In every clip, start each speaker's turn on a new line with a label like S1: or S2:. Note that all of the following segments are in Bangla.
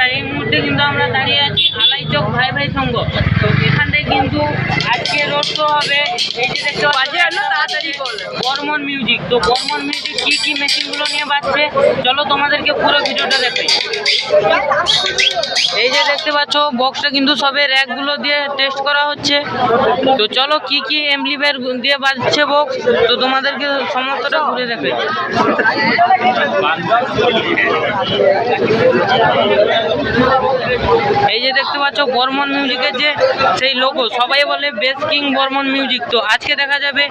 S1: বন্ধুরা এই মুহূর্তে কিন্তু আমরা দাঁড়িয়ে আছি আলাই চক ভাই ভাই সঙ্গ তো এখান থেকে কিন্তু আজকে রোড শো হবে। এই যে দেখতে তাড়াতাড়ি বর্মন মিউজিক তো বর্মন মিউজিক কি কি মেশিনগুলো নিয়ে বাজছে চলো তোমাদেরকে পুরো ভিডিওটা দেখাই। এই যে দেখতে পাচ্ছ বক্সটা কিন্তু সবে র্যাকগুলো দিয়ে টেস্ট করা হচ্ছে। তো চলো কি কি এমলিভের দিয়ে বাজছে বক্স তো তোমাদেরকে সমস্তটা ঘুরে দেখাই। এই যে দেখতে পাচ্ছ, বর্মন মিউজিকের যে সেই লোগো সবাই বলে বেস কিং বর্মন মিউজিক তো আজকে দেখা যাবে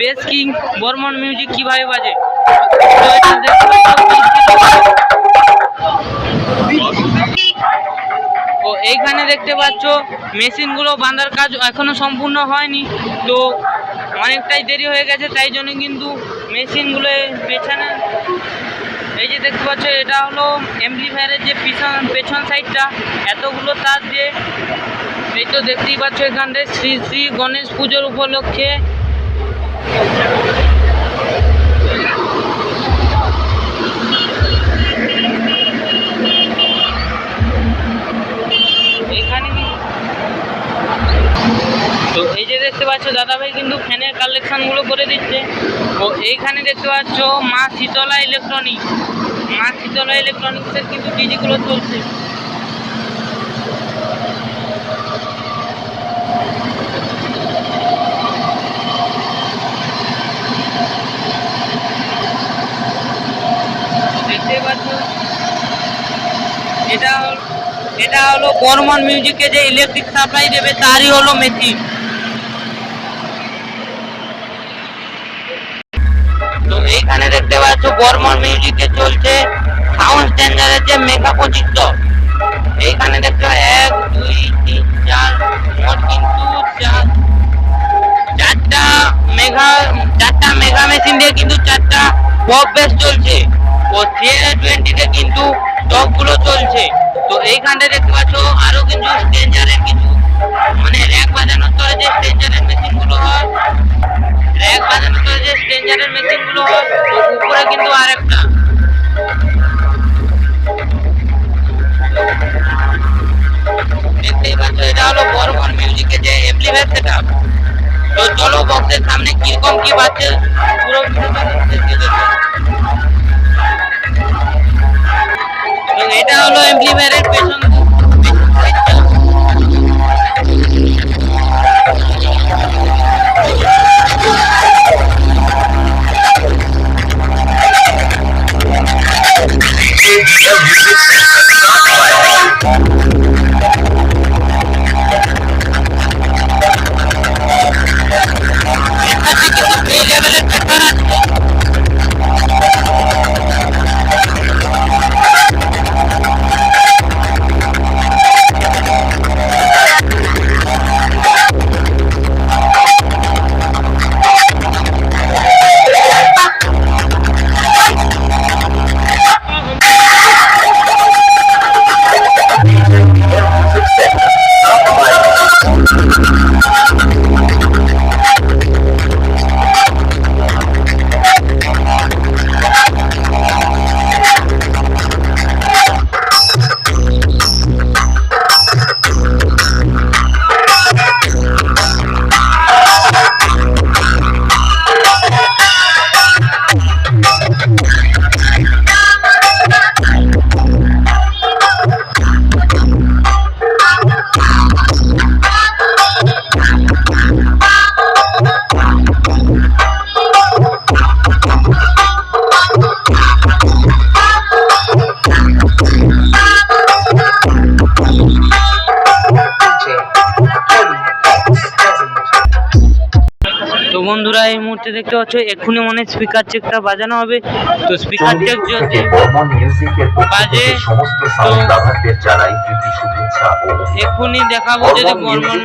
S1: বেস কিং বর্মন মিউজিক কীভাবে বাজে। তো এইখানে দেখতে পাচ্ছ মেশিনগুলো বাঁধার কাজ এখনও সম্পূর্ণ হয়নি। তো অনেকটাই দেরি হয়ে গেছে, তাই জন্য কিন্তু মেশিনগুলো পেছনে এই যে দেখতে পাচ্ছ, এটা হলো এমপ্লিফায়ারের যে পিছন পেছন সাইডটা এতগুলো তার দিয়ে। এই তো দেখতেই পাচ্ছ এখানটায় শ্রী শ্রী গণেশ পুজোর উপলক্ষে দাদাভাই কিন্তু ফ্যানের কালেকশনগুলো করে দিচ্ছে। ও এইখানে দেখতে পাচ্ছ মা শীতলা ইলেকট্রনিক্স মা শীতলা ইলেকট্রনিক্সের কিন্তু ডিজিগুলো চলছে। দেখতে এটা এটা হলো বর্মন মিউজিকে যে ইলেকট্রিক সাপ্লাই দেবে, তারই হলো মেশিন পাচ্ছ বর্মন মিউজিকে চলছে সাউন্ড স্ট্যান্ডার্ডের যে মেগা পঁচিশশো এইখানে দেখতে পাচ্ছ এক, দুই, তিন, চার মোট কিন্তু চার, চারটা মেঘা চারটা মেগা মেশিন দিয়ে কিন্তু চারটা পপ বেস চলছে। ও সিএল টোয়েন্টিতে কিন্তু টপগুলো চলছে। তো এইখানটা দেখতে পাচ্ছ, আরও কিন্তু স্ট্রেঞ্জারের কিছু মানে র্যাক বাজানোর তরে যে স্ট্রেঞ্জারের মেশিনগুলো হয় এটা হলো বর্মন মিউজিকের যে এমপ্লিফায়ার সেটআপ তো চলো বক্সের সামনে কীরকম কি বাজছে এটা হলো এমপ্লিফায়ারের পেছন বন্ধুরা এই মুহূর্তে দেখতে পাচ্ছ এক্ষুনি মনে স্পিকার চেকটা বাজানো হবে। তো স্পিকার চেক যদি বাজে, এক্ষুনি দেখাবো যদি
S2: বর্মন